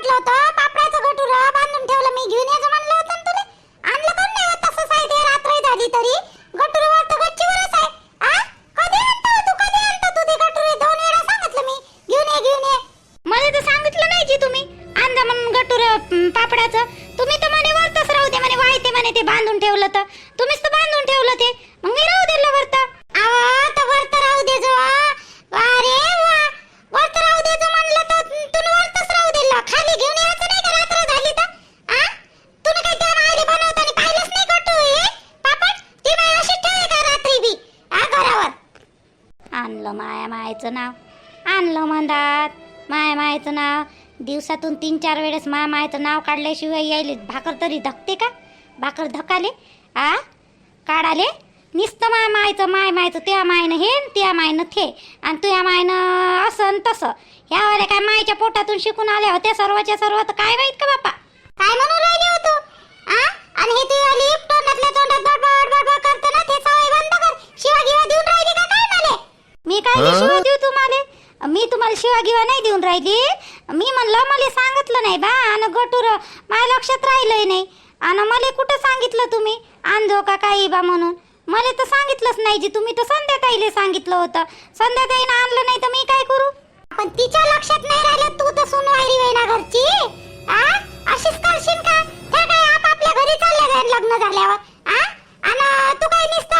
म्हटलं होतं पापडाचं गटुर बांधून ठेवलं मी घेऊन यायचं म्हणलं होतं ना तुला. आणलं कोण नाही होत तसंच आहे ते रात्र झाली तरी गटुर वर तर गच्चीवरच आहे आ कधी आणतो तू कधी आणतो तू ते गटुर दोन वेळा सांगितलं मी घेऊन ये घेऊन ये मला तर सांगितलं नाही जी तुम्ही आणजा म्हणून गटुर पापडाचं तुम्ही तर म्हणे वरतच राहू दे म्हणे वाळते म्हणे ते बांधून ठेवलं तर तुम्हीच तर बांधून ठेवलं ते मग मी राहू दिलं वरत तर वरत राहू दे जो अरे वा वरत राहू दे जो म्हणलं तर तुम्ही वरतच राहू दिलं खाली घेऊन यायचं नाही का रात्र झाली तर आ तुम्ही काय त्या मायले बनवताना पाहिलंच नाही गटू हे पापड ती माय अशी ठेवे का रात्री बी आ घरावर आणलं माझं नाव. आणलं म्हणतात माय मायचं नाव. दिवसातून तीन चार वेळेस माय मायचं नाव काढल्याशिवाय यायले. भाकर तरी धकते का? भाकर धकाले? आ? काढाले? नुसतं माय मायचं माय मायचं त्या मायनं हे त्या मायनं थे. आणि तुया मायनं असं न तसं. ह्यावर काय मायच्या पोटातून शिकून आल्या होत्या सर्वच्या सर्व तर काय माहीत का बापा? काय म्हणून राहिले होतो आ? आणि हे तू लिफ्ट तोंडातल्या तोंडात बडबड बडबड करते ना? ते सवय बंद कर. शिवा गिवा देऊन राहिली का मी काय? शिवा देऊ तुम्हाला? मी तुम्हाला शिवा गिवा नाही देऊन राहिली. मी म्हणलं मला सांगितलं नाही बा आणि गटूर माझ्या लक्षात राहिलंय नाही. आणि मला कुठं सांगितलं तुम्ही? आणजो का काही बा म्हणून? मला तर सांगितलंच नाही जी तुम्ही तर संध्याताईले सांगितलं होतं. संध्याताईनं आणलं नाही तर मी काय करू? पण तिच्या लक्षात नाही राहिलं तू तर सुनवायरी वेळ ना घरची? आ? अशीच करशील का? त्या काय आप आपल्या घरी चालल्या जाईल लग्न झाल्यावर? आ? आणि तू काय नुसतं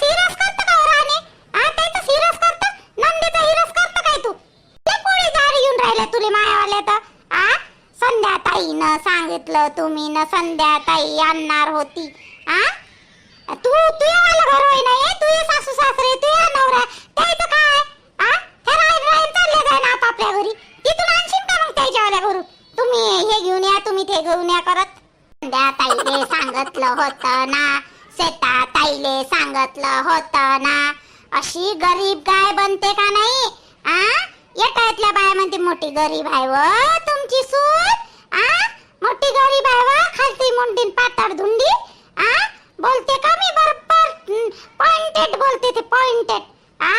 सिरस करतं का हो राणे आ त्याचा सिरस करतं नंदीचा हिरस करतं काय तू ते पोळी दार येऊन राहिल्या तर आ? संध्याताईनं सांगितलं तुम्ही न संध्याताई आणणार होती. आ? तू तू मला घर होय नाही तुझे सासू सासरे तुझ्या नवरा त्याचं काय? आ? हे राहील राहील चालले जाय ना आपापल्या घरी. तिथून आणशील का मग त्याच्यावाल्या घरून? तुम्ही हे घेऊन या तुम्ही ते घेऊन या करत त्या ताईले सांगितलं होतं ना शेता ताईले सांगितलं होतं ना अशी गरीब गाय बनते का नाही? आ येटायतल्या बाया म्हणते मोठी गरीब आहे व तुमची सून आ? मोठी गरीब आहे व खालती मुंडीन पातळ धुंडी आ? बोलते का मी बरोबर? पॉइंटेड बोलते ते पॉइंटेड आ?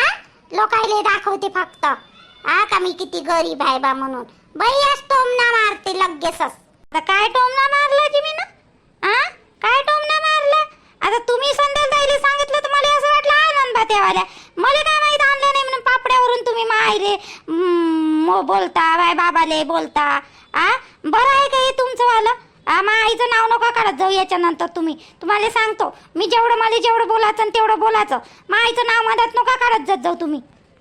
लोकायले दाखवते फक्त आ? का मी किती गरीब आहे बा म्हणून. बाई आज टोमना मारते लगेचच. आता काय टोमना मारला की मी ना आ? काय टोमना मारला? आता तुम्ही संध्या जायला सांगितलं तर मला असं वाटलं आनंद बा त्यावाल्या मला काय पापड्यावरून तुम्ही मायले हम्म, बोलता बाय बाबाले बोलता आ? बरं आहे का हे तुमचं वालं? मा आईचं नाव नका काढत जाऊ याच्यानंतर तुम्ही. तुम्हाला सांगतो मी जेवढं मला जेवढं बोलायचं आणि तेवढं बोलायचं. मा आईचं नाव मधात नका काढत जात जाऊ तुम्ही.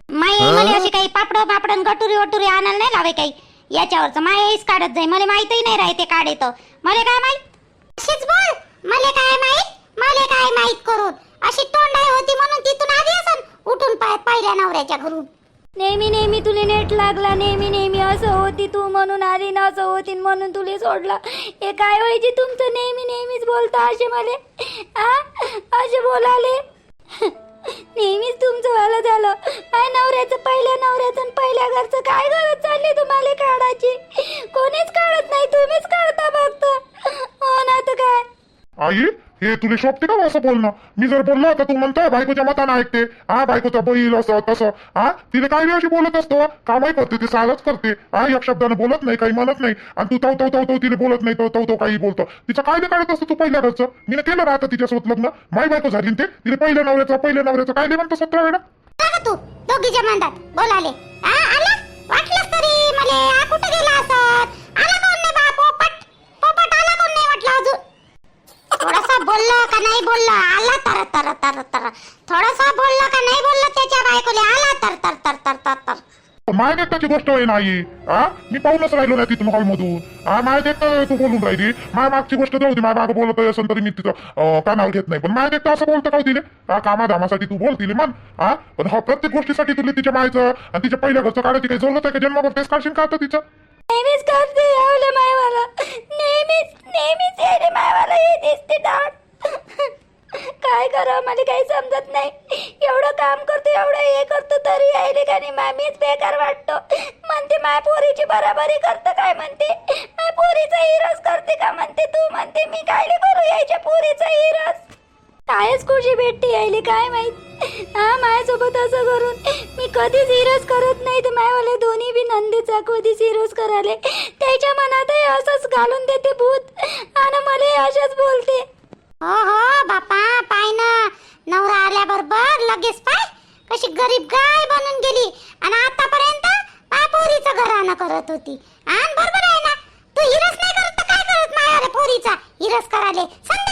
माई मला अशी काही पापड पापड गटुरी वटुरी आणायला नाही लावे काही. याच्यावरचं माय आईच काढत जाई. मला माहितही नाही राहते काढे तर मला काय माहीत? अशीच बोल. मला काय माहीत? मला काय माहीत करून? अशी तोंडाई होती म्हणून तिथून आली असन. उठून पाय पहिल्या नवऱ्याच्या घरून. नेहमी नेहमी तुले नेट लागला नेहमी नेहमी असं होती तू म्हणून आली ना असं होती म्हणून तुले सोडला. हे काय व्हायचे तुमचं नेहमी नेहमीच बोलता असे मले? आ? असे बोलाले? नेहमीच तुमचं वाला झालं. काय नवऱ्याचं पहिल्या नवऱ्याचं आणि पहिल्या घरचं काय गरज चालली तुम्हाला काढायची? कोणीच काढत नाही तुम्हीच काढता फक्त. हो ना तर काय? आई हे तुला शोभते का असं बोलणं? मी जर बोललो तर तू म्हणतोय बायकोच्या मतानं ऐकते. हा बायकोचा बैल असं तसं. हा तिने काय वेळ अशी बोलत असतो? कामही करते ती सारच करते. हा एक शब्दानं बोलत नाही काही म्हणत नाही. आणि तू तव तव तव तव तिने बोलत नाही तव तव काही बोलतो. तिचं काय नाही काढत असतो तू पहिल्या घरचं? मी केलं राहतं तिच्यासोबत लग्न. माय बायको झाली ते. तिने पहिल्या नवऱ्याचं पहिल्या नवऱ्याचं काय नाही म्हणतो सतरा वेळा? तू दोघीच्या मंदात. बोलाले. आ आला? वाटलंच तरी मला. कुठं गेला असत आला कोण नाही बा पोपट पोपट आला कोण नाही वाटलं अजून थोडासा बोलला का नाही बोलला? आला तर तर तर तर. थोडासा बोलला का नाही बोलला त्याच्या बायकोले? आला तर तर तर तर तर तर. माय देखताची गोष्ट आहे नाही. हा मी पाहूनच राहिलो नाही तिथून हॉलमधून हा माय देखता तू बोलून राहिली. माय मागची गोष्ट जाऊ दे माय माग बोलत असेल तरी मी तिचं अं, कानावर घेत नाही. पण माय देखता असं बोलतं का तिले? हा कामाधामासाठी तू बोल तिले मन हा पण हा प्रत्येक गोष्टीसाठी तुला तिच्या मायचं आणि तिच्या पहिल्या घरचं काढायची काही जरूरत आहे का जन्मावर तेच काढशील का आता तिचं? नेहमीच करते यावलं मायवाला. नेहमीच नेहमीच यायले मायवाला. हे दिसते डाट काय करावं मला काही समजत नाही. एवढं काम करतो एवढं हे करतो तरी यायले का नाही? मामीच बेकार वाटतो. म्हणते माय पोरीची बराबरी करतं काय म्हणते? माय पोरीचा हिरस करते का म्हणते तू? म्हणते मी कायले करू यायच्या पोरीचा हिरस कायच खुशी भेटते यायले काय माहीत? हा माझ्यासोबत असं करून मी कधीच हिरस करत नाही. तर मायवाले दोन्ही बी नंदीचा कधीच हिरस कराले त्याच्या मनातही असंच घालून देते भूत. आणि मला अशाच बोलते. हो हो बापा पाय ना. नवरा आल्याबरोबर लगेच पाय. कशी गरीब गाय बनून गेली. आणि आतापर्यंत पाय पोरीचं घरानं करत होती. आणि बरोबर आहे ना. तू हिरस नाही करत तर काय करत माझ्या पोरीचा? हिरस कराले संध्या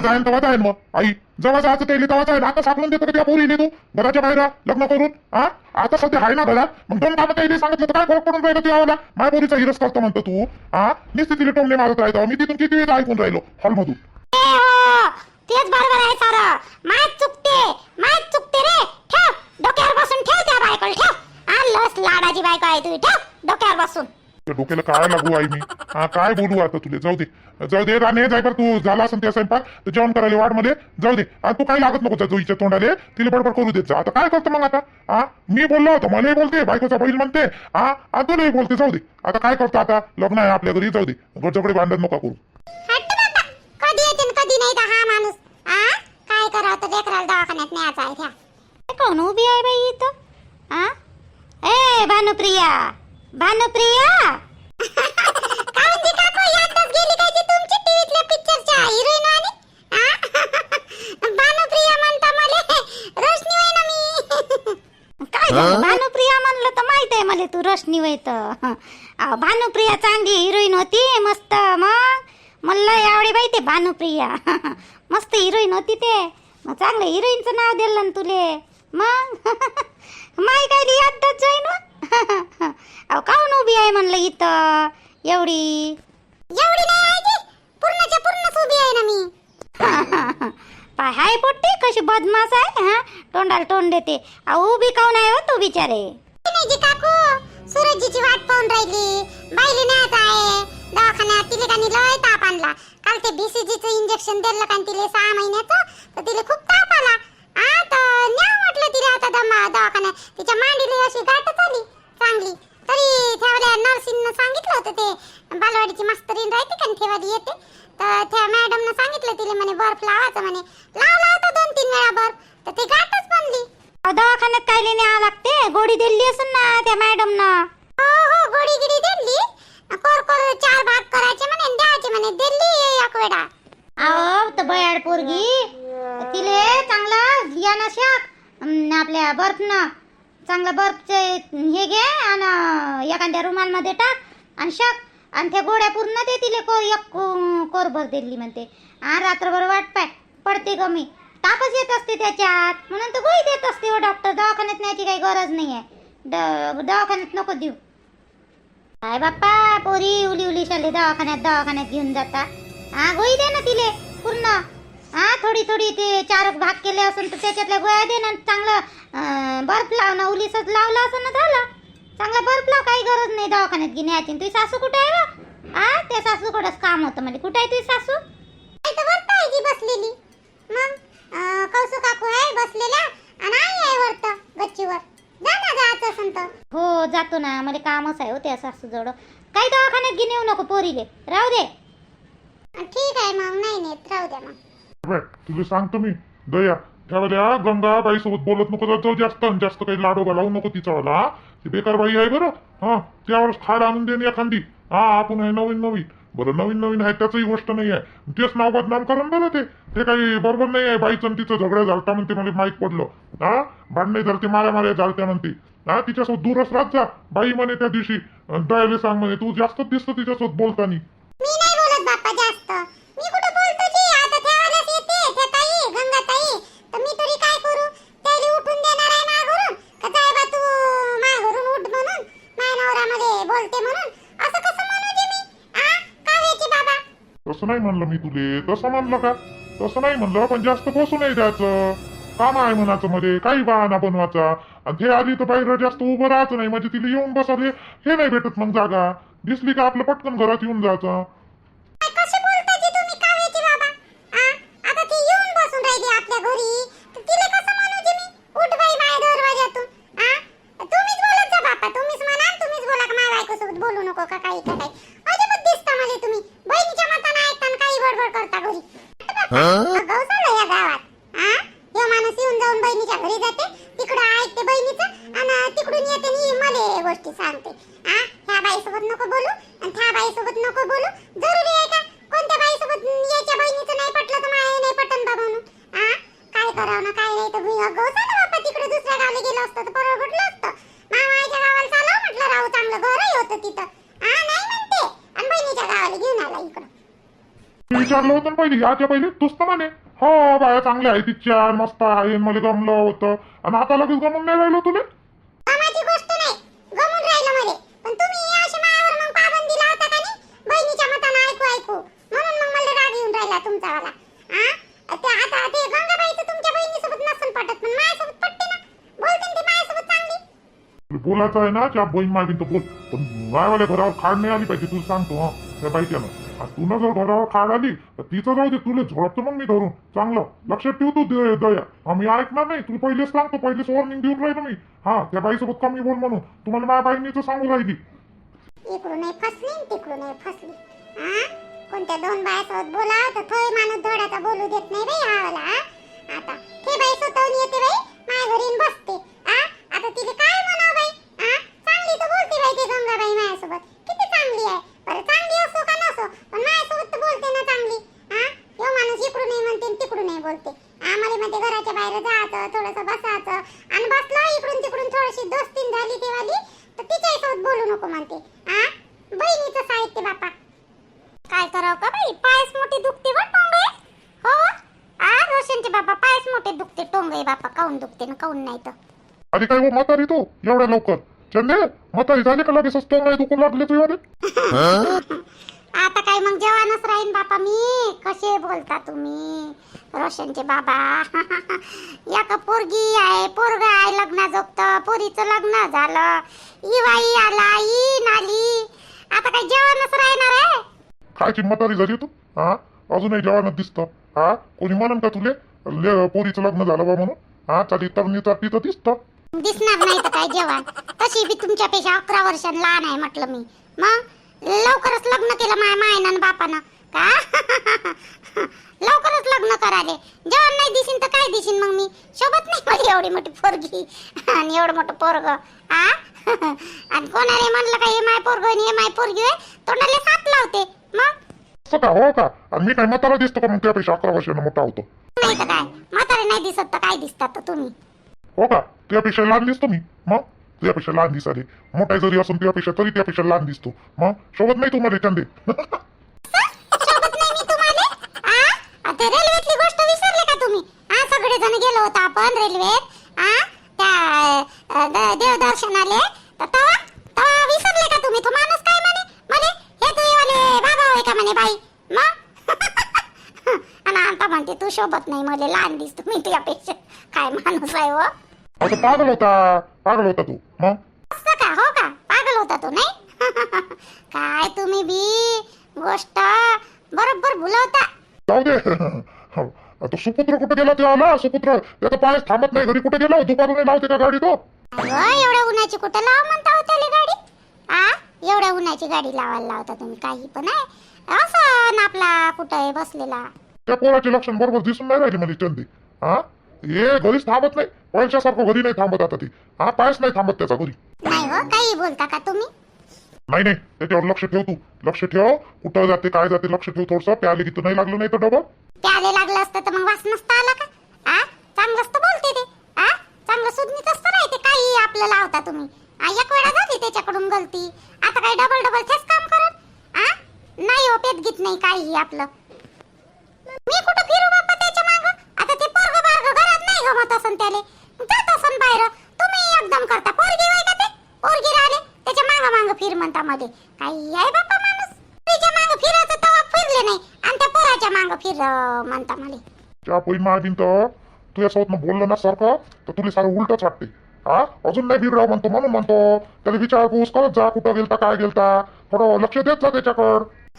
काय आहे तेव्हा जाईन मग. आई जवळ जायचं ते तेव्हा जाईन आता सापडून देतो त्या पोरीने तू? घराच्या बाहेर लग्न करून हा? आता सध्या आहे ना घरात? मग दोन कामं त्याने सांगितलं तर काय फरक पडून राहिलं तुझ्या माझ्या पोरीचा हिरस करतो म्हणतो तू हा? नुसती तिला टोमले मारत राहतो मी तिथून किती वेळ ऐकून राहिलो? हॉलमधून. हो, हो, हो. तेच बरोबर आहे सर. माय चुकते. माय चुकते रे. ठेव. डोक्यावर बसून ठेव त्या बायकोला. ठेव. आ लस लाडाची बायको आहे तुझी. ठेव. डोक्यावर बसून. त्या डोक्याला काय लागू आई मी? हा काय बोलू आता तुले? जाऊ दे. जाऊ दे राणे जाय बरं तू. झाला असेल त्या स्वयंपाक. तर जेवण करायला वाढमध्ये जाऊ दे. आता तू काय लागत नको त्या जोईच्या तोंडाले. तिला बडबड करू देत जा. आता काय करतो मग आता? हा? मी बोललो होतो मलाही बोलते. बायकोचा बैल म्हणते. हा? आता तुलाही बोलते. जाऊ दे. आता काय करतो आता? लग्न आहे आपल्या घरी. जाऊ दे. घरच्याकडे भांडण नका करू. हट्ट बाबा. कधी येते न कधी नाही तर हा माणूस. आ? काय करावं तर लेकराला दवाखान्यात न्यायचा आहे त्या. कोण उभी आहे बाई इथं? आ? ए भानुप्रिया. भानुप्रिया! काय म्हणते काकू यादच गेली काय ती तुमची टीव्हीतल्या पिक्चरच्या हिरोईन वाणी आ? भानुप्रिया म्हणता मला रोशनी होय ना मी. काय झालं? भानुप्रिया म्हणलं तर माहीत आहे मला तू रोशनी होय तर. अहो, भानुप्रिया चांगली हिरोईन होती मस्त मग. मला यावडे बाई ते भानुप्रिया. मस्त हिरोईन होती ते. मग चांगलं हिरोईनचं नाव दिलं ना तुले. मग? माई काय यादच जाईन हो. अहो काहून उभी आहे म्हणलं इथं. एवढी. एवढी नाही आहे ती पूर्णच्या पूर्णच उभी आहे ना मी. पाय हाय पोट्टी कशी बदमाश आहे हा? तोंडाला तोंड देते. अहो उभी काऊन आहे हो तू बिचारे? नाही जी काकू सूरजजीची वाट पाहून राहिली. बाईले न्यायचं आहे. दवाखान्यात तिले कानी लय ताप आणला. काल ते बीसीजीचं इंजेक्शन दिलं का तिले सहा महिन्याचं तर तिले खूप ताप आला. आ तर न्या म्हटलं तिला आता दमा दवाखान्यात. तिच्या मांडीला अशी गाठच आली चांगली तरी त्यावेळेला नर्सिंगनं सांगितलं होतं ते बालवाडीची मास्तरीन राहते का ठेवाली येते? तर त्या मॅडमनं सांगितलं तिला म्हणे बर्फ लावायचं म्हणे. लावला होता दोन तीन वेळा बर्फ तर ती गाठच बनली. दवाखान्यात काय न्यावं लागते? गोडी दिली असेल ना त्या मॅडमनं. हो हो गोडी गिडी दिली. कोर कोर चार भाग करायचे म्हणे द्यायचे म्हणे. दिल्ली एक वेळा. अहो तर बयाड पोरगी. तिले चांगला या ना शाक आपल्या बर्फनं. चांगलं बर्फचे हे घे आणि एखाद्या रुमालमध्ये टाक आणि शक. आणि त्या गोळ्या पूर्ण दे तिले को एक कोरभर दिली म्हणते. आ रात्रभर वाट पाय. पडते कमी तापच येत असते त्याच्यात म्हणून तर गोळी देत असते हो डॉक्टर दवाखान्यात न्यायची काही गरज नाही आहे. द- दवाखान्यात नको देऊ. काय बाप्पा पोरी उली उली शाली दवाखान्यात दवाखान्यात घेऊन जाता. हा गोळी दे ना तिले. पूर्ण. हा थोडी थोडी ते चार भाग केले असून तर त्याच्यातल्या गोळ्या दे ना चांगलं बर्फ लाव ना उलीसच लावलं असं ना झालं. चांगला बर्फ लाव काही गरज नाही दवाखान्यात घेऊन यायची तुझी सासू कुठे आहे बा हा त्या सासू कडच काम होतं म्हणजे कुठे आहे तुझी सासू? बसलेली. मग कौसू काकू आहे बसलेल्या आणि आई आहे वरत गच्चीवर. जा ना जायचं असेल तर. हो जातो ना. मला कामच आहे हो त्या सासू जवळ काही दवाखान्यात घेऊन येऊ नको पोरीले. राहू दे. ठीक आहे मग. नाही नेत. राहू द्या मग. बे, तुला सांगतो मी. दया त्यावेळ्या गंगा बाई सोबत बोलत नको जाऊ जास्त आणि जास्त काही लाडोबा लावू नको तिचा ती बेकार बाई आहे बरं. हा त्यावेळेस खाड आणून देणे एखादी. हा आपण आहे नवीन नवीन. बरं नवीन नवीन आहे त्याचंही गोष्ट नाही आहे. तेच नाव बदनाम करून बरं ते. ते काही बरोबर नाही आहे बाईचं आणि तिचं झगडा झालता म्हणते मला माहीत पडलं. हा भांडणे झालते माऱ्या माऱ्या झालत्या म्हणते. हा तिच्यासोबत दूरच राहत जा. बाई म्हणे त्या दिवशी अन दयाले सांग म्हणे तू जास्तच दिसत तिच्यासोबत बोलतानी मी नाही बोलत बाप्पा जास्त मी कुठं बोलतो जी आता ठेवायलाच येते त्या ताई गंगा ताई तर मी तरी काय करू त्याला उठून देणार आहे माघरून का जाय बा तू माघरून उठ म्हणून माझ्या नवऱ्यामध्ये बोलते म्हणून असं कसं म्हणू जे मी आ काव्याची बाबा तसं नाही म्हणलं मी तुले. तसं म्हणलं का? तसं नाही म्हणलं पण जास्त बसू नाही द्यायचं काम आहे म्हणाचं मध्ये काही बहाना बनवायचा. आणि हे आली तर बाहेर जास्त उभं राहायचं नाही. म्हणजे तिला येऊन बसाले हे नाही भेटत मग जागा. दिसली का आपलं पटकन घरात येऊन जायचं काय कसे बोलता जी तुम्ही काव्याची बाबा आ आता ती येऊन बसून राहिली आपल्या घरी तर तिला कसं म्हणू जी मी उठ बाई माझ्या दरवाजातून आ तुम्हीच बोलत जा बापा तुम्हीच म्हणा आणि तुम्हीच बोला का माझ्या बायकोसोबत बोलू नको का काही का काही अजिबात दिसता मला तुम्ही वेगवेगळ्या गोष्टी सांगते आ ह्या बाईसोबत नको बोलू आणि त्या बाईसोबत नको बोलू जरुरी आहे का कोणत्या बाईसोबत याच्या बहिणीचं नाही पटलं तर माझ्या नाही पटन बाबा म्हणून आ काय करावं ना काय नाही तर भुई अगं ना बाप्पा तिकडे दुसऱ्या गावी गेलं असतं तर परवडलं असतं मामाच्या गावाला चालव म्हटलं राहू चांगलं घरही होतं तिथं आ नाही म्हणते आणि बहिणीच्या गावाला घेऊन आला इकडं मी विचारलं होतं ना पहिले याच्या पहिले? तूच तर म्हणे. हो बाया चांगल्या आहे तिच्या मस्त आहे मला गमलं होतं. आणि आता लगेच गमून नाही राहिलो तुला? कामाची गोष्ट नाही. गमून राहिलं मध्ये पण तुम्ही अशी मायावर मग पाबंदी लावता का नाही? बहिणीच्या मतानं ऐकू ऐकू. म्हणून मग मला राग येऊन राहिला तुमचा वाला. आ? ते आता ते गंगाबाईचं तुमच्या बहिणीसोबत नसन पटत पण माझ्यासोबत पटते ना. बोलते ना ती माझ्यासोबत चांगली. बोलायचं आहे ना त्या बहीण मागीन तर बोल. पण मायवाल्या घरावर खाड नाही आली पाहिजे तुला सांगतो हा त्या बाईच्यानं. आणि तुला जर घरावर खाड आली तर तिचं जाऊ दे तुला झोडपतो मग मी धरून. चांगलं. लक्षात ठेव तू दे- दया. आम्ही ऐकणार नाही. तू पहिलेच सांगतो पहिलेच वॉर्निंग देऊन राहिलो मी. हा त्या बाईसोबत कमी बोल म्हणून. तुम्हाला माझ्या बहिणीचं सांगू राहिली. इकडून नाही फसली आणि तिकडून नाही फसली. आ? कोणत्या दोन बायासोबत बोला तर थोय माणूस धोडाचा बोलू देत नाही बाई आवाला आ? आता ते बाई स्वतःहून येते बाई माझ्या घरी येऊन बसते. आ? आता तिला काय म्हणावं बाई आ चांगली तर बोलते बाई ती गंगाबाई माझ्यासोबत किती चांगली आहे बरं चांगली असो. पण माझ्यासोबत तर बोलते ना चांगली. यो माणूस इकडून नाही म्हणते तिकडून नाही बोलते. आम्हाला मध्ये घराच्या बाहेर जायचं थोडंसं बसायचं. आणि बसलं इकडून तिकडून थोडीशी दोस्तीन झाली ती वाली तर तिच्याही सोबत बोलू नको म्हणते. आ? बहिणीचं साहित्य बापा. काय करावं का बाई? पायस मोठी दुखते बा टोंगे हो आ रोशनचे बापा पायस मोठे दुखते टोंगे बापा. काऊन दुखते ना काऊन नाही तर. आधी काय हो म्हातारी तू? एवढ्या लवकर. चंदे म्हातारी झाली का लगेच नाही दुखू लागले तुझ्या आता काय मग जेवणच राहीन बापा मी. कसे बोलता तुम्ही? रोशनचे बाबा. एक पोरगी आहे पोरग आहे लग्न जोगत पोरीचं लग्न झालं. इवाई आला ई नाली. आता काय जेवणच राहणार आहे? खायची म्हातारी झाली तू? हा? अजूनही जेवणात दिसतं. हा? कोणी म्हणन का तुले? ले- पोरीचं लग्न झालं बा म्हणून. हा? चाली तर तिथं दिसतं. दिसणार नाही तर काय जेवण? तशी बी तुमच्यापेक्षा अकरा वर्ष लहान आहे म्हटलं मी. मग? लवकरच लग्न केलं माझ्या मायनं बापानं. का? लवकरच लग्न कराले जेवण नाही दिसीन तर काय दिसीन मग मी? सोबत नाही माझी एवढी मोठी पोरगी. आणि एवढं मोठं पोरग. आ? आणि कोणाने म्हणलं का हे माय पोरग हे माय पोरगी होय? तोंडाला साथ लावते. मग? असं का हो का? आणि मी काय म्हातारा दिसतो का? मग त्यापेक्षा अकरा वर्षानं मोठा होतो. नाही तर काय? म्हातारे नाही दिसत तर काय दिसतात तर तुम्ही? हो का? त्यापेक्षा लहान दिसतो मी. मग? त्यापेक्षा लहान दिसाले मोठा जरी असून त्यापेक्षा तरी त्यापेक्षा लहान दिसतो. मग शोभत नाही तुम्हाला चांदे सोबत मी रेल्वेतली गोष्ट विसरले का तुम्ही? आ सगळे जण गेलो होतो आपण रेल्वेत. त्या देवदर्शनाले. तवा तवा विसरले का तुम्ही? तो माणूस काय म्हणे? म्हणे हे तू वाले बाबा होय का म्हणे बाई? मग आणि आता म्हणते तू सोबत नाही मला लहान दिसतो मी तुझ्यापेक्षा. काय माणूस आहे हो? आता पागल होता. पागल होता तू. मग? असं का? हो का? पागल होता तू नाही? काय तुम्ही बी? गोष्ट बरोबर भुलवता जाऊ दे. आता सुपुत्र कुठे गेला ते आला सुपुत्र त्याचा पाय थांबत नाही. घरी कुठे गेला दुपारून लावते का गाडी तो? एवढ्या उन्हाची कुठं लाव म्हणता हो त्याला गाडी? आ? एवढ्या उन्हाची गाडी लावायला लावता तुम्ही काही पण आहे? असं आपला कुठं आहे बसलेला? त्या पोराचे लक्षण बरोबर दिसून नाही राहिले मला चंदी. हा हे घरीच थांबत नाही. पैशासारखं घरी नाही थांबत आता ती. हा पायच नाही थांबत त्याचा घरी. नाही हो काही बोलता का तुम्ही? नाही नाही. त्याच्यावर लक्ष ठेव तू. लक्ष ठेव. कुठं जाते काय जाते लक्ष ठेव थोडस. प्याले की तू नाही लागलं नाही तर डबल प्याले लागलं असतं तर मग वास नसता आला का? आ? चांगलंच तर बोलते ते. आ? चांगलं सुधनीच असतं राहते काही आपलं लावता तुम्ही. आ एक वेळा झाली त्याच्याकडून गलती. आता काही डबल डबल तेच काम करत आ? नाही हो पेत गीत नाही काही आपलं. मी कुठं फिरू गमत असन त्याले. जात असन बाहेर. तुम्ही एकदम करता. पोरगी वय का ते? पोरगी राहिले त्याच्या माग माग फिर म्हणता मध्ये. काही आहे बाप्पा माणूस. तिच्या माग फिरायचं तेव्हा फिरले नाही. आणि त्या पोराच्या माग फिर म्हणता मला त्या पहिली महाबीन तर तू यासोबत बोललं ना सारखं तर तुला सारं उलटच वाटते. हा? अजून नाही बिरराव म्हणतो म्हणून म्हणतो. त्याला विचारपूस करत जा कुठं गेलता काय गेलता. थोडं लक्ष देत जा त्याच्याकडं.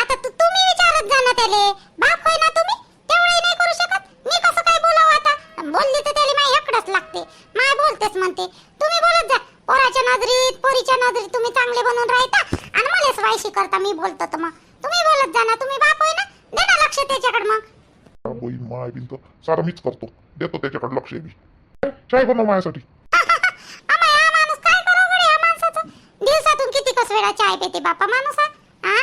आता तू तुम्ही विचारत जा ना त्याले. बाप माय एकडच लागते. माय बोलतेच म्हणते. तुम्ही बोलत जा. पोराच्या नजरीत पोरीच्या नजरीत तुम्ही चांगले बनून राहता आणि मलाच वायशी करता मी बोलतो तर मग. तुम्ही बोलत जा ना तुम्ही बाप होय ना. दे ना लक्ष त्याच्याकडे मग. बहीण महाबीन तर सारं मीच करतो. देतो त्याच्याकडे लक्ष बी. चाय बनव माझ्यासाठी. आम्हा हा माणूस काय पाच वेळा चाय पिते बापा माणूस हा? हा?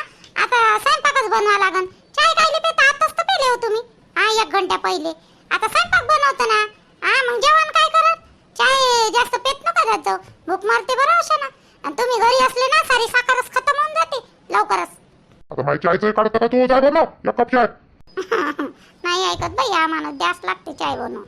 आता स्वयंपाकच बनवा लागन. चाय कायले पेता? आताच तर पेले हो तुम्ही. हा एक घंटा पहिले. आता स्वयंपाक बनवतो ना. हा मग जेवण काय करत? चाय जास्त पेत नका जात जाऊ. भूक मारते बरं अशा ना आणि तुम्ही घरी असले ना सारी साखरच खतम होऊन जाते. लवकरच. आता माझी चायचं काढता का तू? जाय बनव. एक कप चाय. नाही ऐकत बाई हा माणूस द्यास लागते चाय बनवून.